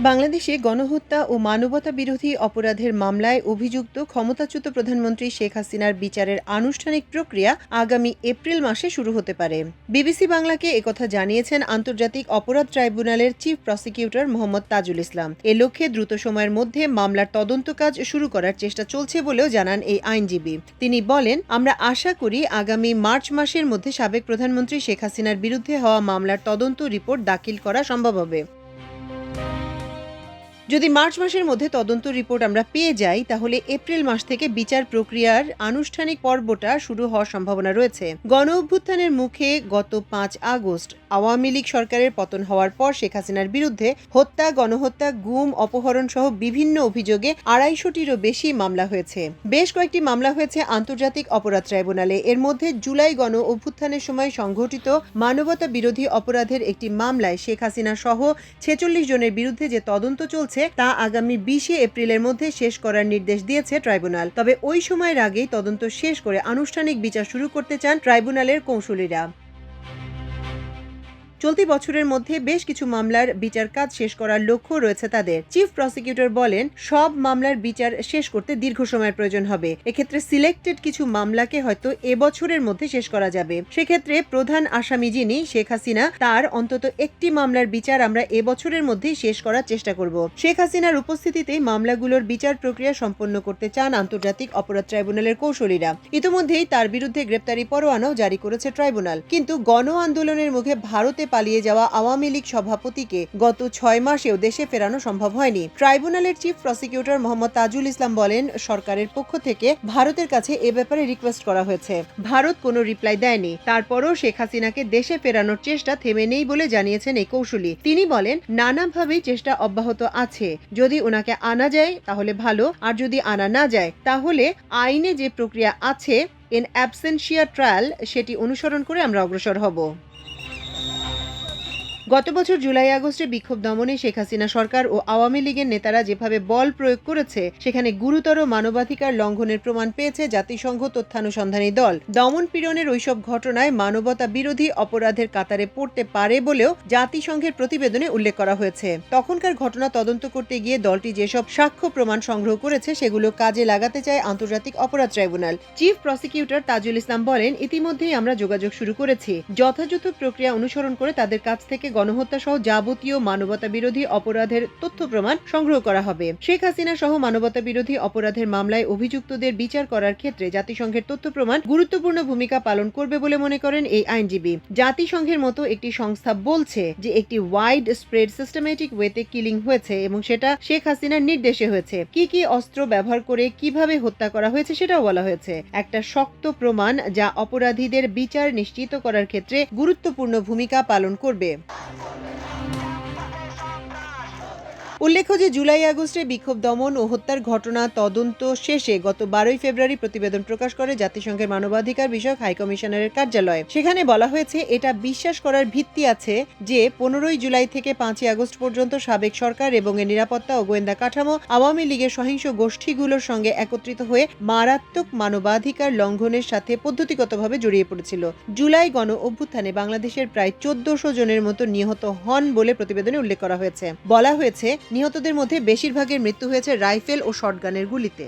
বাংলাদেশে গণহত্যা ও মানবতা বিরোধী অপরাধের মামলায় অভিযুক্ত ক্ষমতাচ্যুত প্রধানমন্ত্রী শেখ হাসিনার বিচারের আনুষ্ঠানিক প্রক্রিয়া আগামী এপ্রিল মাসে শুরু হতে পারে। বিবিসি বাংলাকে একথা জানিয়েছেন আন্তর্জাতিক অপরাধ ট্রাইব্যুনালের চিফ প্রসিকিউটর মোহাম্মদ তাজুল ইসলাম। এ লক্ষ্যে দ্রুত সময়ের মধ্যে মামলার তদন্ত কাজ শুরু করার চেষ্টা চলছে বলেও জানান এই আইনজীবী। তিনি বলেন, আমরা আশা করি আগামী মার্চ মাসের মধ্যে সাবেক প্রধানমন্ত্রী শেখ হাসিনার বিরুদ্ধে হওয়া মামলার তদন্ত রিপোর্ট দাখিল করা সম্ভব হবে। যদি মার্চ মাসের মধ্যে তদন্ত রিপোর্ট আমরা পেয়ে যাই, তাহলে এপ্রিল মাস থেকে বিচার প্রক্রিয়ার আনুষ্ঠানিক পর্বটা শুরু হওয়ার সম্ভাবনা রয়েছে। গণ অভ্যুত্থানের মুখে গত পাঁচ আগস্ট আওয়ামী লীগ সরকারের পতন হওয়ার পর শেখ হাসিনার বিরুদ্ধে হত্যা, গণহত্যা, গুম, অপহরণ সহ বিভিন্ন অভিযোগে আড়াইশোটিরও বেশি মামলা হয়েছে। বেশ কয়েকটি মামলা হয়েছে আন্তর্জাতিক অপরাধ ট্রাইব্যুনালে। এর মধ্যে জুলাই গণ অভ্যুত্থানের সময় সংঘটিত মানবতা বিরোধী অপরাধের একটি মামলায় শেখ হাসিনা সহ ছেচল্লিশ জনের বিরুদ্ধে যে তদন্ত চলছে তা আগামী বিশে এপ্রিলের মধ্যে শেষ করার নির্দেশ দিয়েছে ট্রাইব্যুনাল। তবে ওই সময়ের আগেই তদন্ত শেষ করে আনুষ্ঠানিক বিচার শুরু করতে চান ট্রাইব্যুনালের কৌঁসুলিরা। চলতি বছরের মধ্যে বেশ কিছু মামলার বিচার কাজ শেষ করার লক্ষ্য রয়েছে তাদের। চিফ প্রসিকিউটর বলেন, সব মামলার বিচার শেষ করতে দীর্ঘ সময়ের প্রয়োজন হবে। এক্ষেত্রে সিলেক্টেড কিছু মামলাকে হয়তো এবছরের মধ্যে শেষ করা যাবে। সেক্ষেত্রে প্রধান আসামি যিনি, শেখ হাসিনা, তার অন্তত একটি মামলার বিচার আমরা এবছরের মধ্যেই শেষ করার চেষ্টা করব। শেখ হাসিনার উপস্থিতিতে মামলাগুলোর বিচার প্রক্রিয়া সম্পন্ন করতে চান আন্তর্জাতিক অপরাধ ট্রাইব্যুনালের কৌশলীরা ইতিমধ্যেই তার বিরুদ্ধে গ্রেপ্তারি পরোয়ানাও জারি করেছে ট্রাইব্যুনাল। কিন্তু গণ আন্দোলনের মুখে ভারতে পালিয়ে যাওয়া আওয়ামী লীগ সভাপতিকে গত ছয় মাসেও দেশে ফেরানো সম্ভব হয়নি। ট্রাইব্যুনালের চিফ প্রসিকিউটর মোহাম্মদ তাজুল ইসলাম বলেন, সরকারের পক্ষ থেকে ভারতের কাছে এ ব্যাপারে রিকোয়েস্ট করা হয়েছে। ভারত কোনো রিপ্লাই দেয়নি। তারপরও শেখ হাসিনাকে দেশে ফেরানোর চেষ্টা থেমে নেই বলে জানিয়েছেন এই কৌশলী। তিনি বলেন নানাভাবেই চেষ্টা অব্যাহত আছে। যদি ওনাকে আনা যায়, তাহলে ভালো। আর যদি আনা না যায়, তাহলে আইনে যে প্রক্রিয়া আছে ইন অ্যাবসেন্সিয়া ট্রায়াল সেটি অনুসরণ করে আমরা অগ্রসর হব। গত বছর জুলাই আগস্টে বিক্ষোভ দমনে শেখ হাসিনা সরকার ও আওয়ামী লীগের নেতারা যেভাবে বল প্রয়োগ করেছে, সেখানে গুরুতর মানবাধিকার লঙ্ঘনের প্রমাণ পেয়েছে জাতিসংঘ তথ্যানুসন্ধানী দল। দমন পীড়নের ওইসব ঘটনায় মানবতা বিরোধী অপরাধের কাতারে পড়তে পারে বলেও জাতিসংঘের প্রতিবেদনে উল্লেখ করা হয়েছে। তখনকার ঘটনা তদন্ত করতে গিয়ে দলটি যেসব সাক্ষ্য প্রমাণ সংগ্রহ করেছে, সেগুলো কাজে লাগাতে চায় আন্তর্জাতিক অপরাধ tribunal. Chief prosecutor Tajul Islam বলেন, ইতিমধ্যেই আমরা যোগাযোগ শুরু করেছি। যথাযথ প্রক্রিয়া অনুসরণ করে তাদের কাছ থেকে গণহত্যা সহ যাবতীয় মানবতা বিরোধী অপরাধের তথ্য প্রমাণ সংগ্রহ করা হবে। শেখ হাসিনা সহ মানবতা বিরোধী অপরাধের মামলায় অভিযুক্তদের বিচার করার ক্ষেত্রে জাতিসংঘের তথ্য প্রমাণ গুরুত্বপূর্ণ ভূমিকা পালন করবে বলে মনে করেন এই আইনজীবী। জাতিসংঘের মতো একটি সংস্থা বলছে যে একটি ওয়াইড স্প্রেড সিস্টেমেটিক ওয়েতে কিলিং হয়েছে এবং সেটা শেখ হাসিনার নির্দেশে হয়েছে। কি কি অস্ত্র ব্যবহার করে কীভাবে হত্যা করা হয়েছে সেটাও বলা হয়েছে। একটা শক্ত প্রমাণ যা অপরাধীদের বিচার নিশ্চিত করার ক্ষেত্রে গুরুত্বপূর্ণ ভূমিকা পালন করবে। Thank you. উল্লেখ্য যে জুলাই আগস্টে বিক্ষোভ দমন ও হত্যার ঘটনা তদন্ত শেষে গত বারোই ফেব্রুয়ারি প্রতিবেদন প্রকাশ করে জাতিসংঘের মানবাধিকার বিষয়ক হাই কমিশনারের কার্যালয়। সেখানে বলা হয়েছে, এটা বিশ্বাস করার ভিত্তি আছে যে পনেরোই জুলাই থেকে পাঁচই আগস্ট পর্যন্ত সাবেক সরকার এবং এর নিরাপত্তা ও গোয়েন্দা কাঠামো আওয়ামী লীগের সহিংস গোষ্ঠীগুলোর সঙ্গে একত্রিত হয়ে মারাত্মক মানবাধিকার লঙ্ঘনের সাথে পদ্ধতিগতভাবে জড়িয়ে পড়েছিল। জুলাই গণ অভ্যুত্থানে বাংলাদেশের প্রায় চোদ্দশো জনের মতো নিহত হন বলে প্রতিবেদনে উল্লেখ করা হয়েছে। বলা হয়েছে নিহতদের মধ্যে বেশিরভাগের মৃত্যু হয়েছে রাইফেল ও শটগানের গুলিতে।